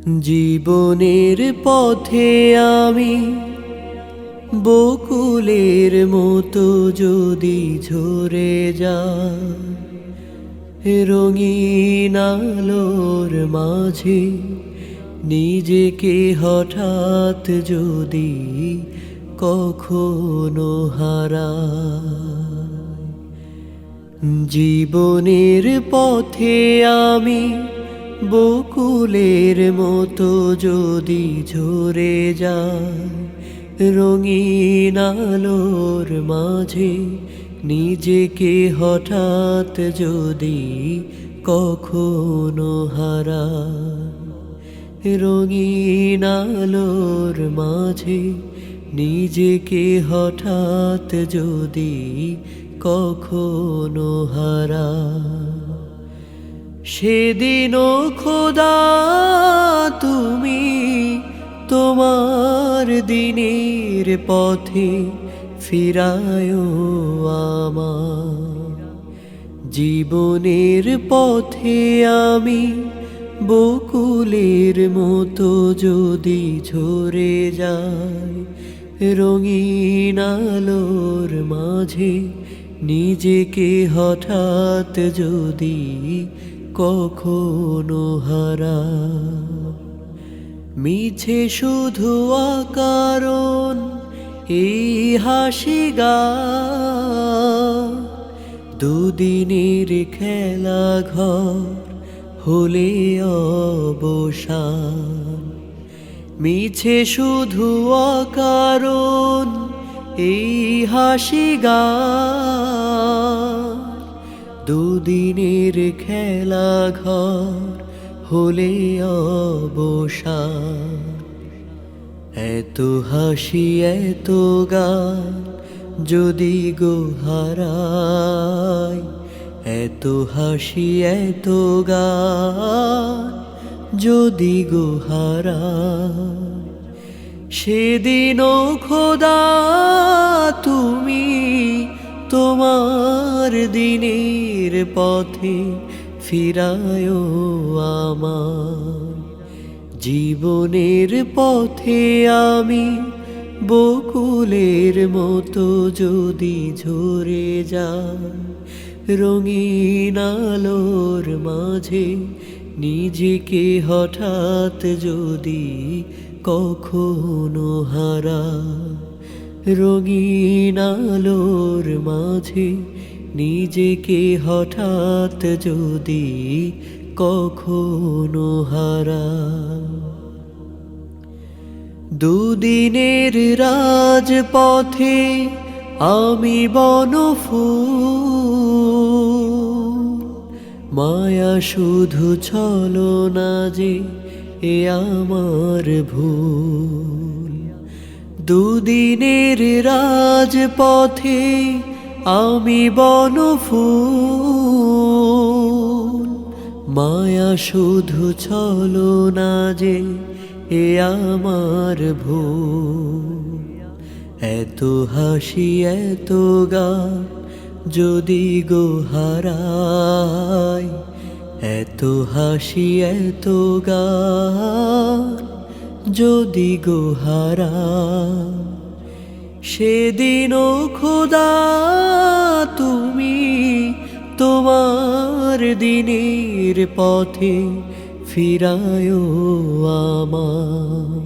জীবনের পথে আমি বকুলের মতো যদি ঝরে যায় রঙিন আলোর মাঝে নিজেকে হঠাৎ যদি কখনো হারায় জীবনের পথে আমি বকুলের মতো যদি ঝরে যায়, রঙিন আলোর মাঝে নিজেকে হঠাৎ যদি কখনো হারা রঙিন আলোর মাঝে নিজেকে হঠাৎ যদি কখনো হারা সেদিনও খোদা তুমি তোমার দিনের পথে ফিরায় আমার জীবনের পথে আমি বকুলের মতো যদি ঝরে যায় রঙিন আলোর মাঝে নিজেকে হঠাৎ যদি কখনো হারা। মিছে শুধু আকারণ এই হাসি গা। দুদিনের খেলা ঘর হলে অবসান। মিছে শুধু অকারণ, এই হাসি গা। দুদিনের খেলা ঘর হলে অবসান। এত হাসি, এত গান যদি গো হারায়, এত হাসি, এত গান যদি গো সেদিনও খোদা তুমি তোমার দিনের পথে ফিরায় আমার জীবনের পথে আমি বকুলের মতো যদি ঝরে যায় রঙিন আলোর মাঝে নিজেকে হঠাৎ যদি কখনো হারা রঙিন আলোর মাঝে নিজেকে হঠাৎ যদি কখনো হারা। দুদিনের রাজপথে আমি বনফুল। মায়া শুধু ছলো না যে এ আমার ভুল। দুদিনের রাজপথে আমি বনফুল। মায়া শুধু ছলো না যে এ আমার ভুল। এত হাসি, এত গা যদি গো হারায় এত হাসি, এত গা যদি গো হারায় সেদিনও খোদা তুমি তোমার দিনের পথে ফিরায় আমার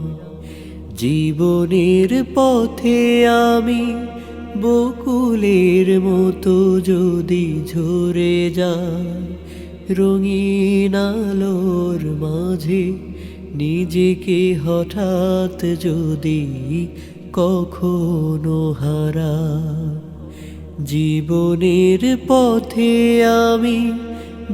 জীবনের পথে আমি বকুলের মতো যদি ঝরে যায় রঙিন আলোর মাঝে নিজেকে হঠাৎ যদি কখনো হারা, জীবনের পথে আমি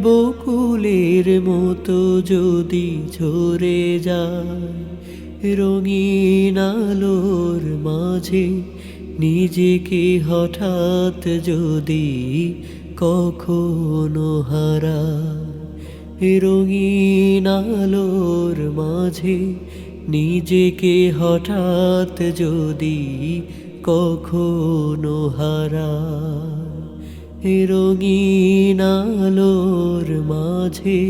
বকুলের মতো যদি ঝরে যায় রঙিন আলোর মাঝে নিজেকে হঠাৎ যদি কখনো হারা। রঙিন আলোর মাঝে নিজেকে হঠাৎ যদি কখনো হারা রঙিন আলোর মাঝে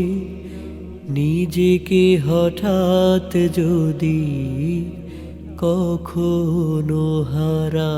নিজেকে হঠাৎ যদি কখনো হারা